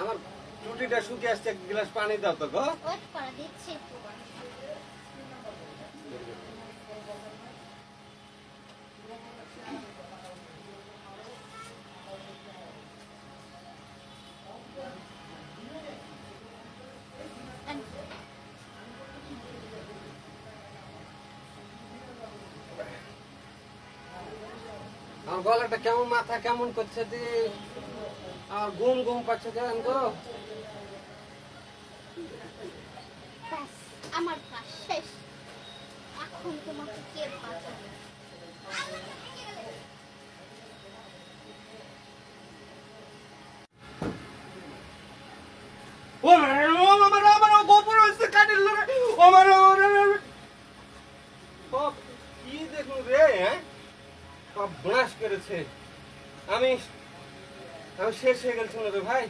আমার টুটিটা শুকিয়ে আসছে এক গ্লাস পানি দাও তো গো। দিচ্ছি আমার গলাটা কেমন মাথা কেমন করছে দি? আমার ঘুম ঘুম পাচ্ছে কেন আমার কাজ শেষ। এখন তোমাকে কে বাঁচাবে? আমার আমার কাটিল ও কি দেখুন রে হ্যাঁ? সব ব্লাশ করেছে। আমি আমি শেষ হয়ে গেছি ভাই।